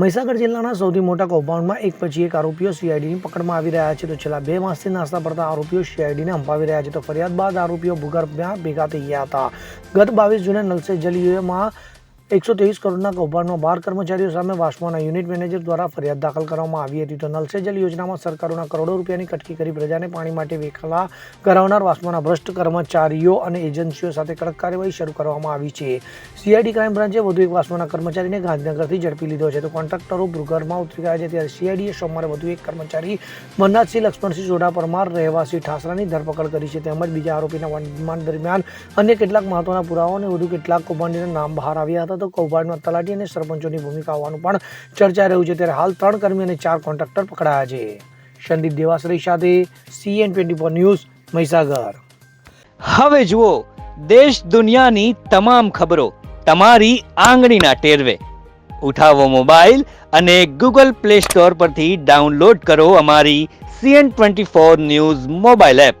મહીસાગર જિલ્લાના સૌથી મોટા કૌભાંડમાં એક પછી એક આરોપીઓ સીઆઈડીની પકડમાં આવી રહ્યા છે. તો છેલ્લા બે માસથી નાસ્તા પડતા આરોપીઓ સીઆઈડીને અંપાવી રહ્યા છે. તો ફરિયાદ બાદ આરોપીઓ ભૂગર્ભમાં ભેગા થઈ ગયા હતા. ગત બાવીસ જૂને નલસે જલીઓમાં એકસો ત્રેવીસ કરોડના કૌભાંડમાં બાર કર્મચારીઓ સામે વાસ્મોના યુનિટ મેનેજર દ્વારા ફરિયાદ દાખલ કરવામાં આવી હતી. તો નલ સે જલ યોજનામાં સરકારોના કરોડો રૂપિયાની કટકી કરી પ્રજાને પાણી માટે વેખલા કરાવનાર વાસ્મોના ભ્રષ્ટ કર્મચારીઓ અને એજન્સીઓ સાથે કડક કાર્યવાહી શરૂ કરવામાં આવી છે. સીઆઈડી ક્રાઇમ બ્રાન્ચે વધુ એક વાસ્મોના કર્મચારીને ગાંધીનગરથી ઝડપી લીધો છે. તો કોન્ટ્રાક્ટરો ભૂગર્ભમાં ઉતરી ગયા છે. ત્યારે સીઆઈડીએ સોમવારે વધુ એક કર્મચારી મનનાથસિંહ, લક્ષ્મણસિંહ સોઢા પરમાર, રહેવાસી ઠાસરાની ધરપકડ કરી છે. તેમજ બીજા આરોપીના રિમાન્ડ દરમિયાન અન્ય કેટલાક મહત્વના પુરાવાઓ અને વધુ કેટલાક કૌભાંડીના નામ બહાર આવ્યા હતા. તો કૌભાંડમાં તલાટી અને સરપંચોની ભૂમિકા હોવાનું પણ ચર્ચાઈ રહ્યું છે. ત્યારે હાલ ત્રણ કર્મી અને ચાર કોન્ટ્રાક્ટર પકડાયા છે. સંદીપ દેવાશ્રી સાથે CN twenty four news, Mahisagar. હવે જુઓ, દેશ દુનિયાની તમામ ખબરો તમારી આંગળીના ટેરવે. ઉઠાવો મોબાઈલ અને ગૂગલ પ્લે સ્ટોર પરથી ડાઉનલોડ કરો અમારી CN twenty four news mobile app.